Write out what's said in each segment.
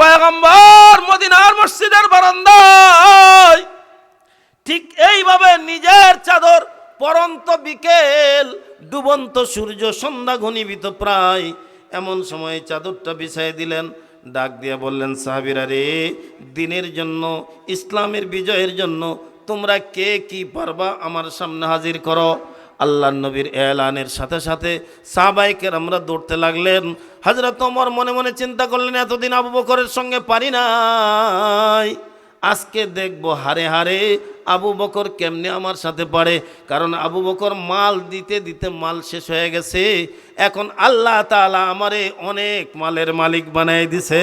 পয়গম্বর মদিনার মসজিদের বারান্দায় ঠিক এইভাবে নিজের চাদর পরন্ত বিকেল, ডুবন্ত সূর্য, সন্ধ্যা ঘনীভূত প্রায়। এমন সময় চাদরটা বিছাই দিলেন, ডাক দিয়ে বললেন, সাহাবিরা রে, দিনের জন্য, ইসলামের বিজয়ের জন্য তোমরা কে কি পারবা আমার সামনে হাজির করো? আল্লাহ নবীর এলানের সাথে সাথে সাহবাইকের আমরা দৌড়তে লাগলেন। হাজরত ওমর মনে মনে চিন্তা করলেন, এতদিন আবু বকরের সঙ্গে পারি নাই। আজকে দেখব হারে হারে আবু বকর কেমনে আমার সাথে পারে। কারণ আবু বকর মাল দিতে দিতে মাল শেষ হয়ে গেছে। এখন আল্লাহ তাআলা আমারে অনেক মালের মালিক বানাই দিছে।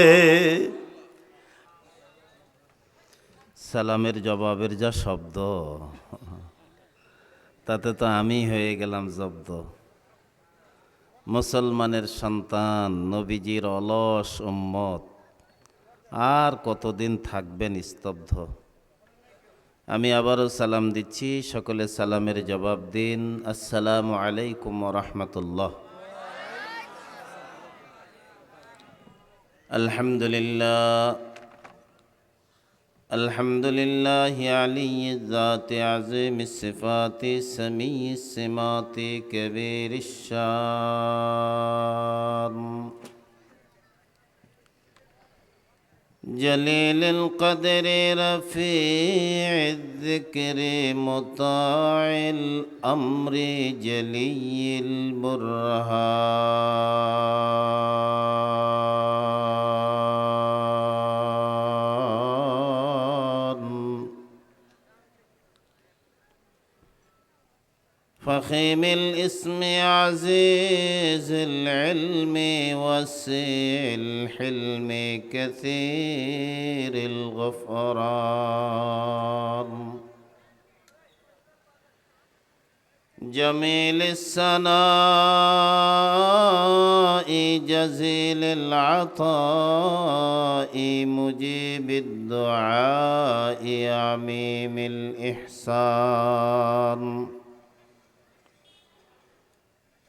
সালামের জবাবের যা শব্দ। তাতে তো আমি হয়ে গেলাম জব্দ। মুসলমানের সন্তান, নবীজির অলস উম্মত। আর কতদিন থাকবেন স্তব্ধ? আমি আবারও সালাম দিচ্ছি, সকলে সালামের জবাব দিন। আসসালামু আলাইকুম রহমতুল্লাহ। আলহামদুলিল্লাহ। الحمد لله علي الذات عظيم الصفات سمي السمات كبير الشان. جليل القدر رفيع الذكر مطاع الأمر جلي البرهان. فخيم الاسم عزيز العلم وسيع الحلم كثير الغفران. جميل السناء جزيل العطاء مجيب الدعاء عميم الإحسان.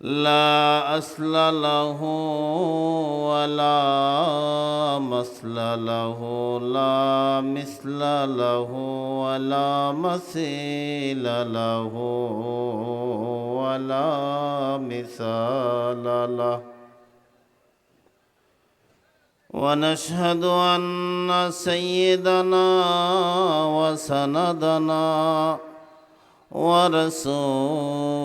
لا أصل له ولا مثل له لا مثل له ولا مثيل له ولا مثال له ونشهد أن سيدنا وسندنا ورسولنا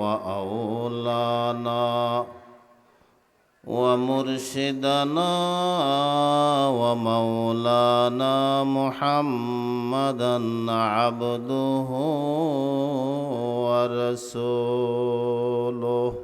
وأولانا ومرشدنا ومولانا محمدا عبده ورسوله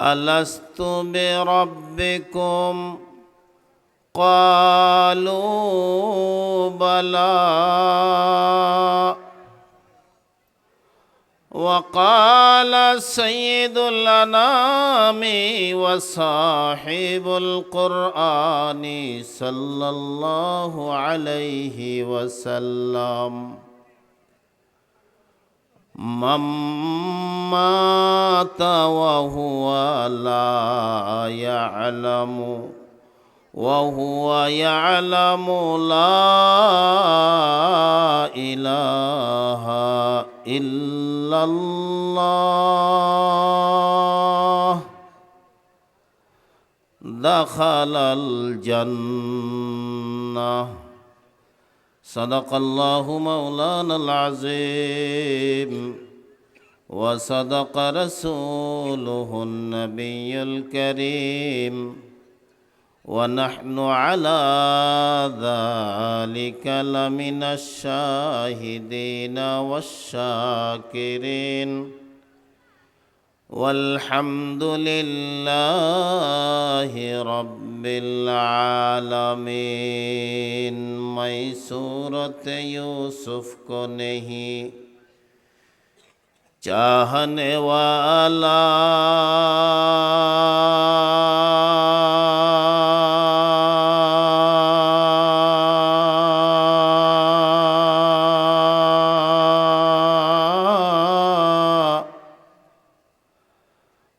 ألست بربكم قالوا بلى وقال سيد الأنام وصاحب القرآن صلى الله عليه وسلم من مات وهو لا يعلم وهو يعلم لا إله إلا الله. دخل الجنة. صدق الله مولانا العظيم. وصدق رسوله النبي الكريم ونحن على ذلك لمن الشاهدين والشاكرين والحمد لله رب العالمين ميسورة يوسف کو نہیں چاہنے والا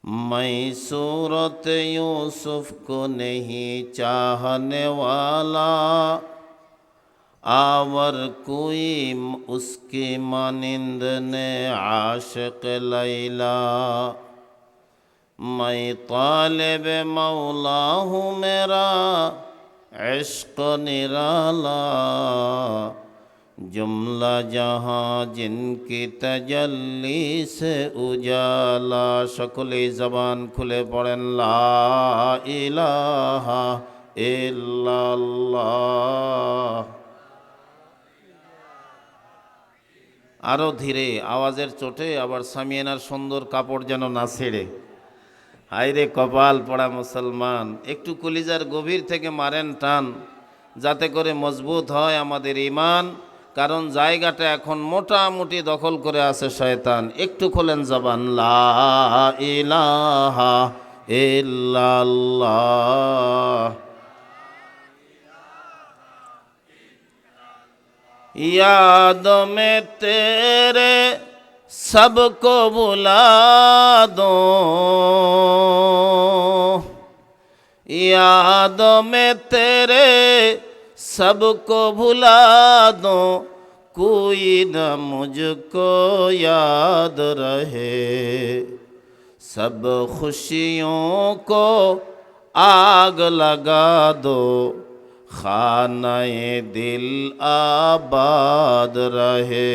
میں صورت یوسف کو نہیں چاہنے والا آور کوئی اس کی مانند نے عاشق لیلا میں طالب مولا ہوں میرا عشق نرالا جملہ جہاں جن کی تجلی سے اجالا شکلی زبان کھلے پڑھن لا الہ الا اللہ আরও ধীরে, আওয়াজের চোটে আবার সামিয়ানার সুন্দর কাপড় যেন না ছেড়ে। হাইরে কপাল পড়া মুসলমান, একটু কলিজার গভীর থেকে মারেন টান, যাতে করে মজবুত হয় আমাদের ইমান কারণ জায়গাটা এখন মোটামুটি দখল করে আছে শয়তান। একটু খোলেন জবান, লা ইলাহা ইল্লাল্লাহ। याद में तेरे सबको बुला दो याद में तेरे सबको भुला दो कोई न मुझको याद रहे सब खुशियों को आग लगा दो খানায় দিল আবাদ রহে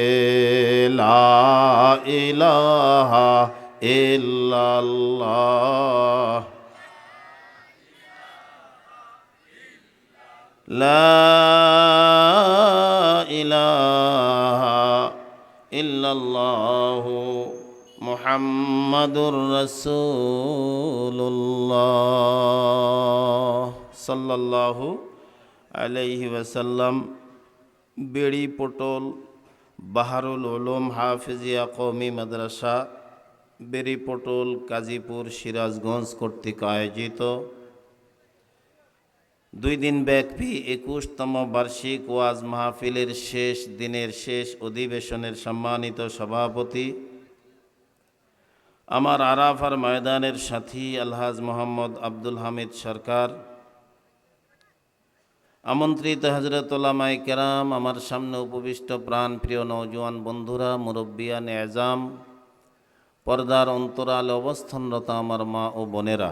ইলাহা ইল্লাল্লাহ। লা ইলাহা ইল্লাল্লাহু মুহাম্মাদুর রাসূলুল্লাহ। সাল্লাল্লাহু আলাইহি ওয়াসাল্লাম, বেড়ি, পটল, বাহারুল উলুম, হাফিজিয়া কৌমি মাদ্রাসা, বেড়ি, পটল কাজীপুর সিরাজগঞ্জ কর্তৃক আয়োজিত। দুই দিন ব্যাপী একুশতম বার্ষিক ওয়াজ মাহফিলের শেষ দিনের শেষ অধিবেশনের সম্মানিত সভাপতি, আমার আরাফার ময়দানের সাথী আলহাজ মোহাম্মদ আব্দুল হামিদ সরকার আমন্ত্রিত হজরতুল্লামাই কেরাম, আমার সামনে উপবিষ্ট প্রাণ প্রিয় নৌজওয়ান বন্ধুরা মুরব্বিয়ান এজাম পর্দার অন্তরালে অবস্থানরত আমার মা ও বোনেরা,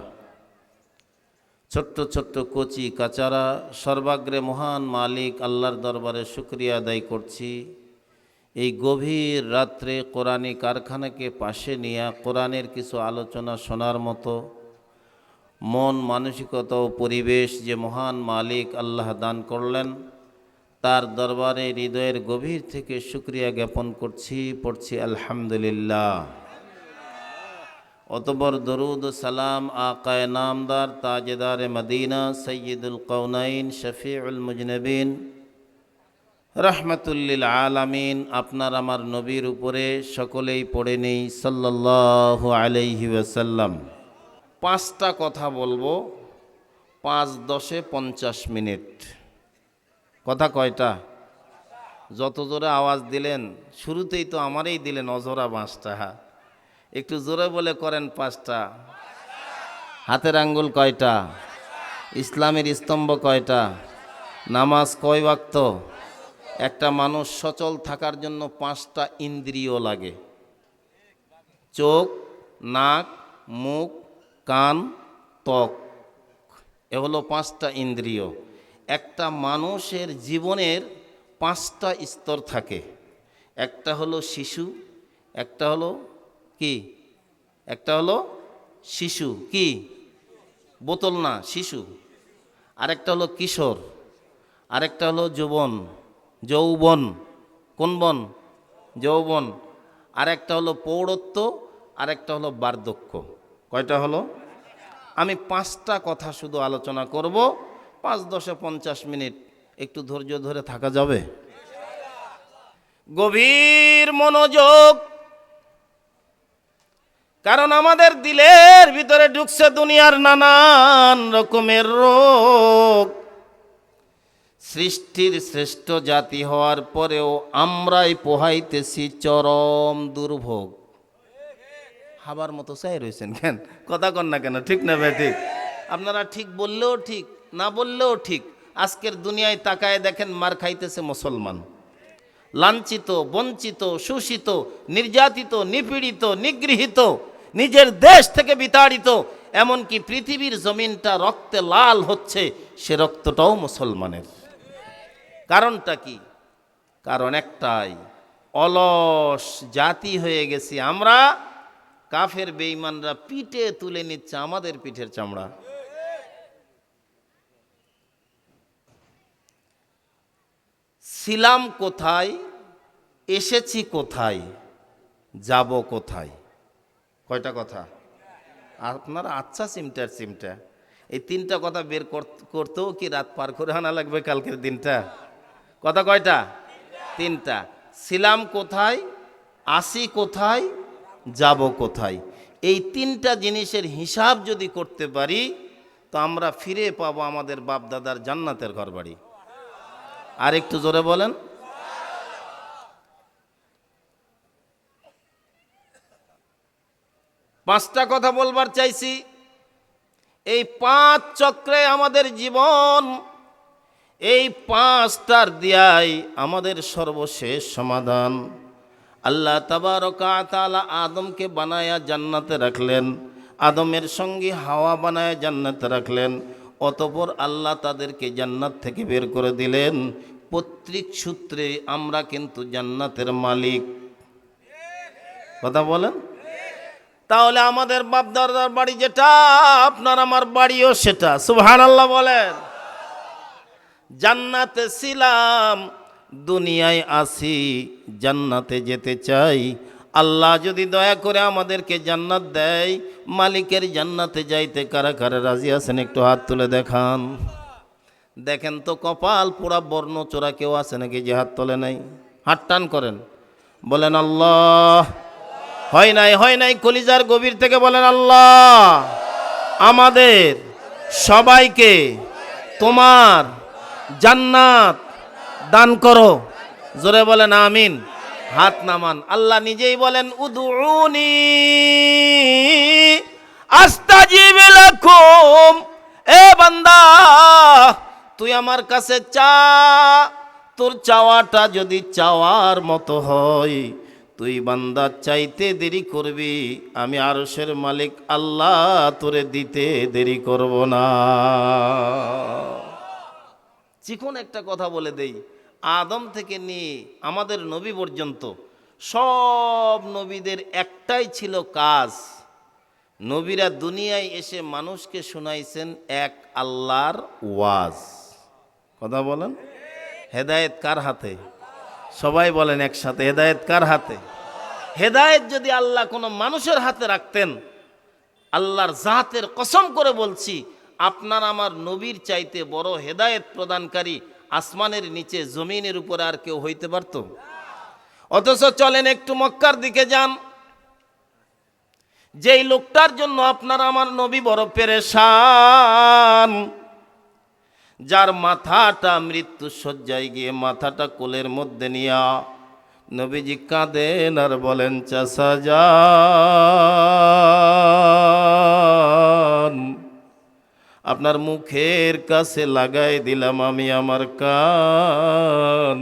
ছোট্ট ছোট্ট কচি কাচারা, সর্বাগ্রে মহান মালিক আল্লাহর দরবারে শুক্রিয়া আদায় করছি। এই গভীর রাত্রে কোরআনী কারখানাকে পাশে নিয়ে কোরআনের কিছু আলোচনা শোনার মতো মন মানসিকতা ও পরিবেশ যে মহান মালিক আল্লাহ দান করলেন, তার দরবারে হৃদয়ের গভীর থেকে শুক্রিয়া জ্ঞাপন করছি, পড়ছি আলহামদুলিল্লাহ। অতবর দরুদ সালাম আকায় নামদার তাজেদার মদিনা সৈয়দুল কৌনাইন শফিউল মুজনবিন। রহমতুল্লিল আলামিন, আপনার আমার নবীর উপরে সকলেই পড়ে নেই, সাল্লাল্লাহু আলাইহি ওয়াসাল্লাম। পাঁচটা কথা বলব। পাঁচ দশে পঞ্চাশ মিনিট। কথা কয়টা? যত জোরে আওয়াজ দিলেন, শুরুতেই তো আমারই দিলেন অজোরা পাঁচটা একটু জোরে বলে করেন পাঁচটা। হাতের আঙ্গুল কয়টা? ইসলামের স্তম্ভ কয়টা? নামাজ কয় ওয়াক্ত? একটা মানুষ সচল থাকার জন্য পাঁচটা ইন্দ্রিয় লাগে। চোখ, নাক, মুখ কান, ত্বক, এ হলো পাঁচটা ইন্দ্রিয়। একটা মানুষের জীবনের পাঁচটা স্তর থাকে। একটা হলো শিশু, একটা হলো কি? একটা হলো শিশু, কি? বোতল না, শিশু। আরেকটা হলো কিশোর, আরেকটা হলো যৌবন যৌবন, কোন বন? যৌবন। আরেকটা হলো পৌরত্ব, আরেকটা হলো বার্ধক্য। কয়টা হলো? আমি পাঁচটা কথা শুধু আলোচনা করব। পাঁচ দশে পঞ্চাশ মিনিট, একটু ধৈর্য ধরে থাকা যাবে? গভীর মনোযোগ। কারণ আমাদের দিলের ভিতরে ঢুকছে দুনিয়ার নানান রকমের রোগ। সৃষ্টির শ্রেষ্ঠ জাতি হওয়ার পরেও আমরাই পোহাইতেছি চরম দুর্ভোগ। হাবার মতো চাই রয়েছেন কেন? কথা কন না কেন, ঠিক না ভাই, ঠিক? আপনারা ঠিক বললেও ঠিক, না বললেও ঠিক। আজকের দুনিয়ায় তাকায় দেখেন মার খাইতেছে মুসলমান। লাঞ্ছিত, বঞ্চিত, শোষিত, নির্যাতিত, নিপীড়িত, নিগৃহীত, নিজের দেশ থেকে বিতাড়িত, এমনকি পৃথিবীর জমিনটা রক্তে লাল হচ্ছে, সে রক্তটাও মুসলমানের। কারণটা কি? কারণ একটাই, অলস জাতি হয়ে গেছি আমরা কাফের বেঈমানরা পিঠে তুলে নিচ্ছে আমাদের পিঠের চামড়া। ছিলাম কোথায়? এসেছি কোথায়? যাব কোথায়? কয়টা কথা? আপনার আচ্ছা সিমটার সিমটা এই তিনটা কথা বের কর- করতেও কি রাত পার করে আনা লাগবে কালকের দিনটা? কথা কয়টা? তিনটা। ছিলাম কোথায়? আসি কোথায়? যাব কোথায়? এই তিনটা জিনিসের হিসাব যদি করতে পারি, তো আমরা ফিরে পাবো আমাদের বাপ দাদার জান্নাতের ঘর বাড়ি আর একটু জোরে বলেন। পাঁচটা কথা বলবার চাইছি। এই পাঁচ চক্রে আমাদের জীবন, এই পাঁচটার দিয়াই আমাদের সর্বশেষ সমাধান। আল্লাহ তাবারকাতালা আদমকে বানায়া জান্নাতে রাখলেন, আদমের সঙ্গে হাওয়া বানায়া জান্নাতে রাখলেন, অতপর আল্লাহ তাদেরকে জান্নাত থেকে বের করে দিলেন। পৈতৃক সূত্রে আমরা কিন্তু জান্নাতের মালিক। কথা বলেন? তাহলে আমাদের বাপদাদার বাড়ি যেটা, আপনার আমার বাড়িও সেটা। সুবহান আল্লাহ বলেন। জান্নাতে ছিলাম দুনিয়ায় আসি, জান্নাতে যেতে চাই। আল্লাহ যদি দয়া করে আমাদেরকে জান্নাত দেয়, মালিকের জান্নাতে যাইতে কারা কারা রাজি আছেন একটু হাত তুলে দেখান। দেখেন তো কপাল পুরা বর্ণ চোরা কেউ আছে নাকি যে হাত তোলে নাই? হাত টান করেন। বলেন, আল্লাহ। হয় নাই হয় নাই, কলিজার গভীর থেকে বলেন, আল্লাহ, আমাদের সবাইকে তোমার জান্নাত দান করো। জোরে বলেন আমিন। হাত নামান। আল্লাহ নিজেই বলেন উদুনি আস্তাজিব লাকুম। এ বান্দা, তুই আমার কাছে চা। তোর চাওয়াটা যদি চাওয়ার মতো হয়, তুই বান্দা চাইতে দেরি করবি। আমি আরশের মালিক, আল্লাহ তোরে দিতে দেরি করব না। চিকন একটা কথা বলে দেই। আদম থেকে নিয়ে আমাদের নবী পর্যন্ত সব নবীদের একটাই ছিল কাজ। নবীরা দুনিয়ায় এসে মানুষকে শুনাইছেন এক আল্লাহর ওয়াজ। কথা বলেন? হেদায়েত কার হাতে? সবাই বলেন একসাথে, হেদায়েত কার হাতে? হেদায়েত যদি আল্লাহ কোনো মানুষের হাতে রাখতেন, আল্লাহর জাতের কসম করে বলছি, আপনার আমার নবীর চাইতে বড় হেদায়েত প্রদানকারী আসমানের নিচে, জমিনের উপরে আর কেউ হইতে পারত? অথচ চলেন একটু মক্কার দিকে যান। যেই লোকটার জন্য আপনার আমার নবী বড় পেরেশান, যার মাথাটা মৃত্যু শয্যায় গিয়ে মাথাটা কোলের মধ্যে নিয়া নবীজি কাঁদেন আর বলেন, চাষা যান। আপনার মুখের কাছে লাগাই দিলাম আমি আমার কান।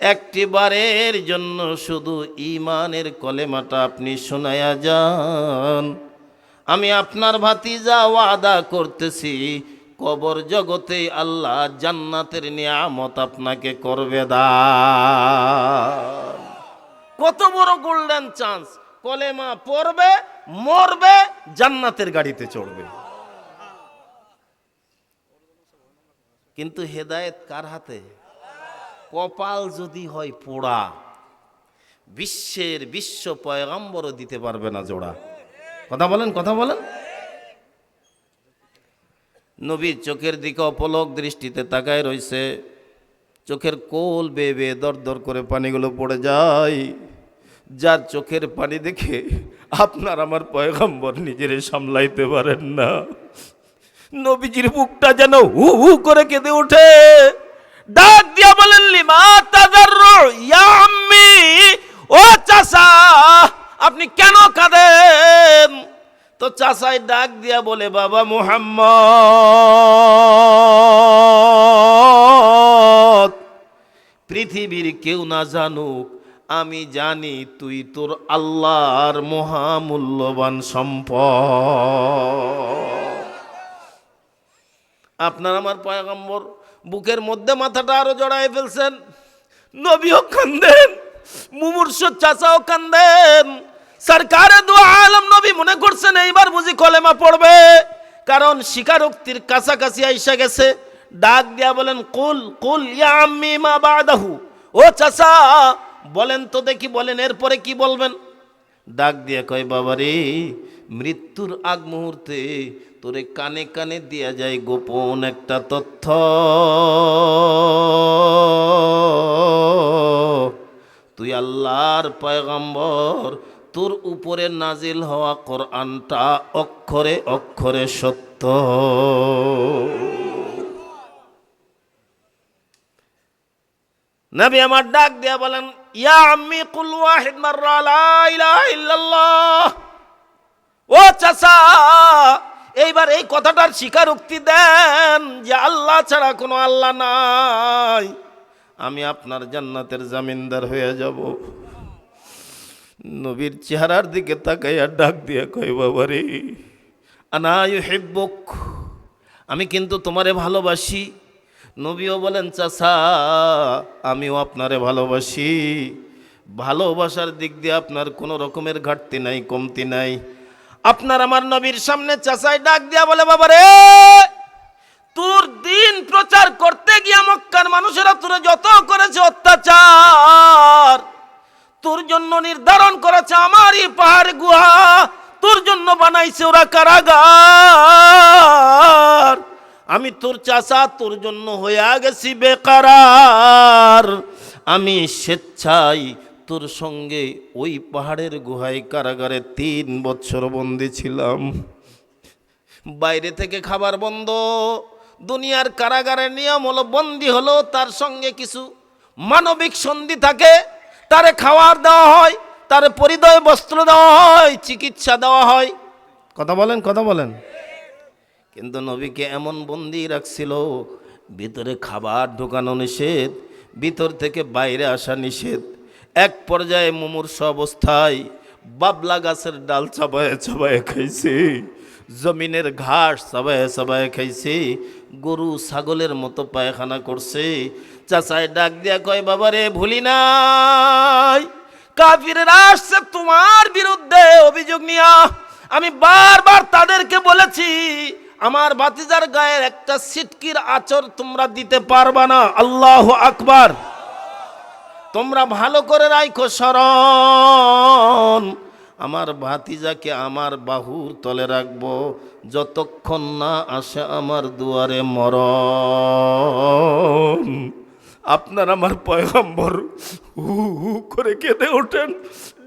একটি বারের জন্য শুধু ইমানের কলেমাটা আপনি শোনায়া যান। আমি আপনার ভাতিজা ওয়াদা করতেছি, কবর জগতে আল্লাহ জান্নাতের নিয়ামত আপনাকে করবে দা। কত বড় গোল্ডেন চান্স কলেমা পড়বে, মরবে, জান্নাতের গাড়িতে চড়বে। কিন্তু হেদায়েত কার হাতে? কপাল যদি হয় পোড়া, বিশ্বের বিশ্ব পয়গম্বরও দিতে পারবে না জোড়া। কথা বলেন কথা বলেন। নবীর চোখের দিকে অপলক দৃষ্টিতে তাকায় রইছে। চোখের কোল বেয়ে বেয়ে দর দর করে পানিগুলো পড়ে যায়। যার চোখের পানি দেখে আপনার আমার পয়গম্বর নিজেরে সামলাইতে পারেন না। নবীজির বুকটা যেন হু হু করে কেঁদে ওঠে। ডাক দিয়া বলেন, লিমা তাদাররু ইয়া আম্মি, ও চাচা, আপনি কেন কাঁদেন? তো চাচাই ডাক দিয়া বলে, বাবা মুহাম্মদ, পৃথিবীর কেউ না জানুক, আমি জানি তুই তোর আল্লাহর মহামূল্যবান সম্পদ। আপনার আমার পয়গম্বর, বুকের মধ্যে মাথাটা আরও জড়ায় ফেলছেন। নবীও কান্দেন, মুমূর্ষ চাচাও কান্দেন। সরকারে দু আলম নবী মনে করছেন, এইবার বুঝি কলেমা পড়বে। কারণ স্বীকারোক্তির কাছাকাছি আইসা গেছে। ডাক দিয়া বলেন, কুল কুল ইয়া আম্মি মা বাদাহু। ও চাচা, বলেন তো দেখি, বলেন, এরপরে কি বলবেন? ডাক দিয়ে কয়, বাবারে, মৃত্যুর আগ মুহূর্তে তোরে কানে কানে দেয়া যায় গোপন একটা তথ্য। তুই আল্লাহর পয়গম্বর, তোর উপরে নাজিল হওয়া কোরআনটা অক্ষরে অক্ষরে সত্য। নবী আমার ডাক দিয়া বলেন, ইয়া আম্মি, কুল ওয়াহিদ মাররা ইল্লাল্লাহ। ও চাচা! এইবার এই কথাটার স্বীকারোক্তি দেন যে আল্লাহ ছাড়া কোনো আল্লাহ নাই। আমি আপনার জান্নাতের জামিনদার হয়ে যাব। নবীর চেহারার দিকে তাকাইয়া ডাক দিয়া কয়, বাবারে আনায়ু হেব্বক আমি কিন্তু তোমারে ভালোবাসি। নবীও বলেন, চাচা, আমিও আপনারে ভালোবাসি। ভালোবাসার দিক দিয়ে আপনার কোনো রকমের ঘাটতি নাই, কমতি নাই। আপনার আমার নবীর সামনে চাচাই ডাক দিয়া বলে বাবা রে তোর দিন প্রচার করতে গিয়া মক্কার মানুষেরা তোরে যত করেছে অত্যাচার। তোর জন্য নির্ধারণ করেছে আমারই পাহাড় গুহা, তোর জন্য বানাইছে ওরা কারাগার। আমি তোর চাচা, তোর জন্য হইয়া গেছি বেকারার আমি স্বেচ্ছায় তোর সঙ্গে ওই পাহাড়ের গুহায় কারাগারে তিন বছর বন্দি ছিলাম। বাইরে থেকে খাবার বন্ধ, দুনিয়ার কারাগারের নিয়ম হলো বন্দি হলো, তার সঙ্গে কিছু মানবিক সন্ধি থাকে, তারে খাওয়ার দেওয়া হয়, তারে পরিদয় বস্ত্র দেওয়া হয়, চিকিৎসা দেওয়া হয়। কথা বলেন কথা বলেন। কিন্তু নবীকে এমন বন্দি রাখছিল, ভিতরে খাবার ঢোকানো নিষেধ, ভিতর থেকে বাইরে আসা নিষেধ। এক পর্যায়ে মুমূর্ষ অবস্থায় বাবলা গাছের ডাল চাবায় চাবায় খাইছে, জমিনের ঘাস চাবায় চাবায় খাইছে, গরু ছাগলের মতো পায়খানা করছে। চাচায় ডাক দিয়া কয়, বাবারে, ভুলি নাই। কাফিরেরা আসছে তোমার বিরুদ্ধে অভিযোগ নিয়া। আমি বারবার তাদেরকে বলেছি, আমার বাতিজার গায়ের একটা সিটকির আচর তোমরা দিতে পারবা না। আল্লাহ আকবার। তোমরা ভালো করে রাইখো স্মরণ আমার ভাতিজাকে আমার বাহুর তলে রাখব, যতক্ষণ না আসে আমার দুয়ারে মরণ। আপনার আমার পয়গম্বর হু হু করে কেঁদে ওঠেন,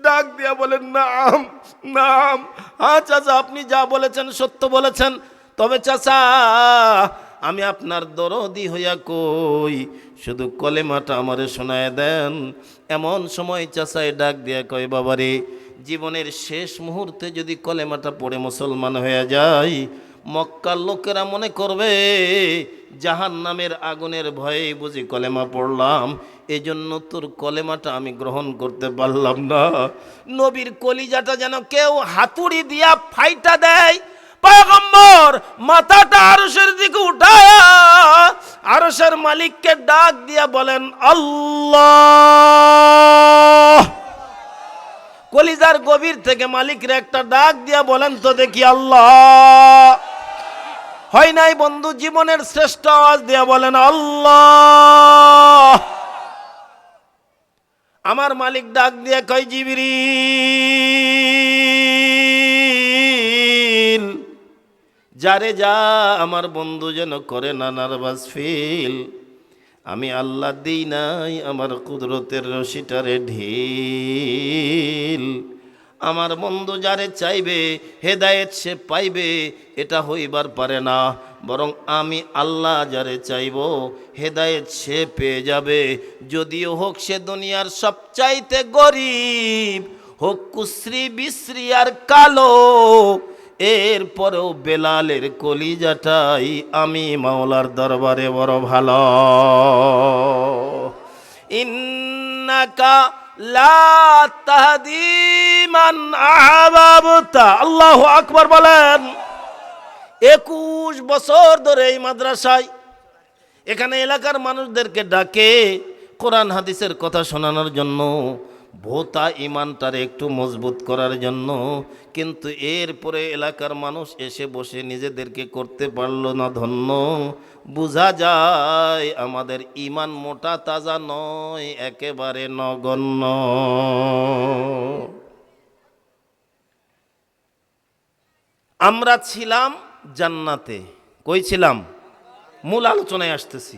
ডাক দিয়া বলেন, নাম নাম হ্যাঁ চাচা আপনি যা বলেছেন সত্য বলেছেন, তবে চাচা আমি আপনার দরদি হইয়া কই, শুধু কলেমাটা আমারে শোনায় দেন। এমন সময় চাচাই ডাক দিয়া কয়, বাবারে, জীবনের শেষ মুহূর্তে যদি কলেমাটা পড়ে মুসলমান হয়ে যায় মক্কার লোকেরা মনে করবে জাহান নামের আগুনের ভয়ে বুঝি কলেমা পড়লাম। এজন্য তোর কলেমাটা আমি গ্রহণ করতে পারলাম না। নবীর কলিজাটা যেন কেউ হাতুড়ি দিয়া ফাইটা দেয় পয়গম্বর মাথাটা আরশের দিকে আরশের মালিককে ডাক দিয়া বলেন, আল্লাহ! কলিজার গভীর থেকে মালিকরে একটা ডাক দিয়া বলেন, তো দেখি আল্লাহ! হয় নাই বন্ধু, জীবনের শ্রেষ্ঠ আওয়াজ দিয়া বলেন, আল্লাহ! আমার মালিক ডাক দিয়ে কয়, জিবিরিল! যারে যা আমার বন্ধু যেন করে না নার্ভাস ফিল। আমি আল্লাহ দিই নাই আমার কুদরতের রশিটারে ঢিল। আমার বন্ধু যারে চাইবে, হেদায়েত সে পাইবে, এটা হইবার পারে না। বরং আমি আল্লাহ যারে চাইব, হেদায়েত সে পেয়ে যাবে। যদিও হোক সে দুনিয়ার সবচাইতে গরিব, হোক কুশ্রী, বিশ্রী আর কালো এরপরেও বেলালের কলিজাটাই আমি মাওলার দরবারে বড় ভালো। ইন্নাকা আল্লাহু বলেন, একুশ বছর ধরে এই মাদ্রাসায় এখানে এলাকার মানুষদেরকে ডাকে কোরআন হাদিসের কথা শোনানোর জন্য। ভোতা ইমানটার একটু মজবুত করার জন্য, কিন্তু এরপরে এলাকার মানুষ এসে বসে নিজেদেরকে করতে পারল না ধন্য। বোঝা যায় আমাদের ইমান মোটা তাজা নয়, একেবারে নগণ্য। আমরা ছিলাম জান্নাতে। কই ছিলাম? মূল আলোচনায় আসতেছি।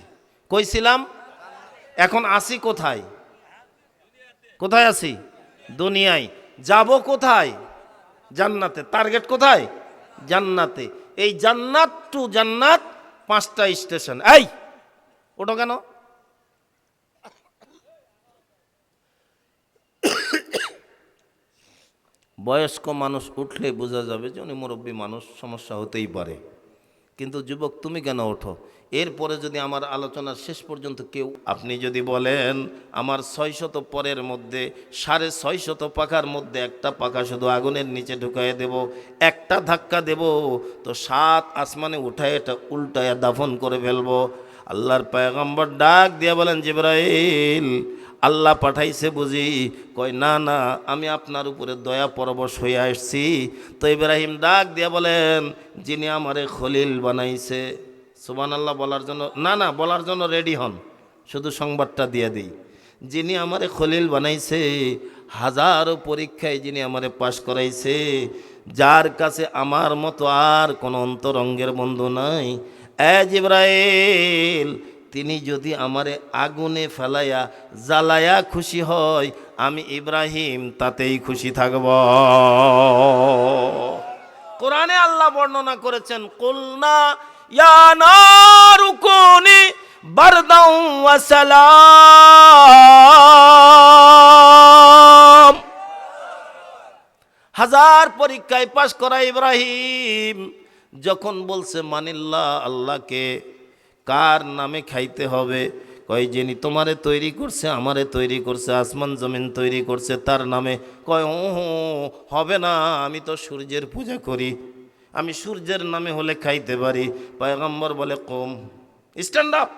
কই ছিলাম? এখন আসি কোথায়? কোথায় আছি? দুনিয়ায়। যাব কোথায়? জান্নাতে। টার্গেট কোথায়? জান্নাতে। এই জান্নাত টু জান্নাত পাঁচটা স্টেশন। এই ওটা কেন? বয়স্ক মানুষ উঠলে বোঝা যাবে যে উনি মুরব্বী মানুষ, সমস্যা হতেই পারে। কিন্তু যুবক, তুমি কেন ওঠো? এরপরে যদি আমার আলোচনার শেষ পর্যন্ত কেউ, আপনি যদি বলেন, আমার ছয়শত পরের মধ্যে, সাড়ে ছয়শত পাখার মধ্যে একটা পাখা শুধু আগুনের নিচে ঢুকাইয়ে দেব, একটা ধাক্কা দেব, তো সাত আসমানে উঠায় এটা উল্টায় দাফন করে ফেলব। আল্লাহর পায়গম্বর ডাক দিয়ে বলেন, জিব্রাইল, আল্লাহ পাঠাইছে বুঝি। কয়, না না, আমি আপনার উপরে দয়া পরবশ হয়ে আসছি। তো ইব্রাহিম ডাক দিয়া বলেন, যিনি আমারে খলিল বানাইছে। সুবান আল্লাহ বলার জন্য, না না, বলার জন্য রেডি হন। শুধু সংবাদটা দিয়ে দিই। যিনি আমারে খলিল বানাইছে, হাজারো পরীক্ষায় যিনি আমারে পাশ করাইছে, যার কাছে আমার মতো আর কোনো অন্তরঙ্গের বন্ধু নাই। এজ ইব্রাহিল তিনি যদি আমারে আগুনে ফেলাইয়া জ্বালায়া খুশি হয়, আমি ইব্রাহিম তাতেই খুশি থাকব। কোরআনে আল্লাহ বর্ণনা করেছেন, কুলনা বারদাউ ওয়া সালাম হাজার পরীক্ষায় পাশ করা ইব্রাহিম, যখন বলছে, মানিল্লাহ, আল্লাহকে কার নামে খাইতে হবে? কয়, যিনি তোমারে তৈরি করছে, আমারে তৈরি করছে, আসমান জমিন তৈরি করছে, তার নামে। কয় ও হবে না, আমি তো সূর্যের পূজা করি। আমি সূর্যের নামে হলে খাইতে পারি। পয়গম্বর বলে কম। Stand up